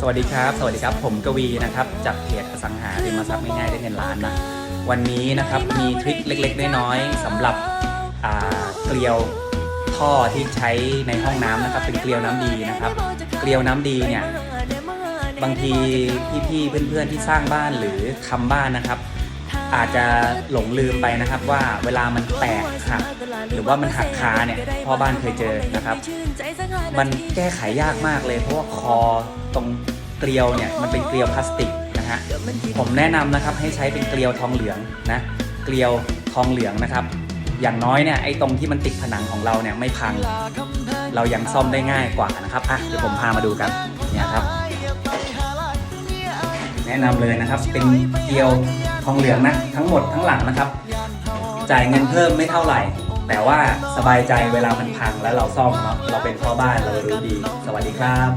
สวัสดีครับ สวัสดีครับ ผมกวีนะครับ จากเพจอสังหาริมทรัพย์ง่ายๆได้เงินล้านนะ วันนี้นะครับมีทริคเล็กๆ น้อยๆสำหรับอ่าเกลียวท่อที่ใช้ในห้องน้ำนะครับเป็นเกลียวน้ำดีนะครับ เกลียวน้ำดีเนี่ยบางทีพี่ๆเพื่อนๆที่สร้างบ้านหรือทำบ้านนะครับ อาจจะหลงลืมไปนะครับว่าเวลามันแตกหักหรือว่ามันหักคาเนี่ยพ่อบ้านเคยเจอนะครับ มันแก้ไขยากมากเลย เพราะว่าคอตรงเกลียวเนี่ยมันเป็นเกลียวพลาสติกนะฮะผมแนะนำนะครับให้ใช้เป็นเกลียวทองเหลืองนะเกลียวทองเหลืองนะครับ อย่างน้อยเนี่ยไอ้ตรงที่มันติดผนังของเราเนี่ยไม่พัง เรายังซ่อมได้ง่ายกว่านะครับอะเดี๋ยวผมพามาดูกันเนี่ยครับ แนะนำเลยนะครับเป็นเกลียว ทองเหลืองนะทั้งหมดทั้งหลังนะครับ จ่ายเงินเพิ่มไม่เท่าไหร่ แต่ว่าสบายใจเวลามันพังแล้วเราซ่อมเนาะเราเป็นพ่อบ้านเรารู้ดี สวัสดีครับ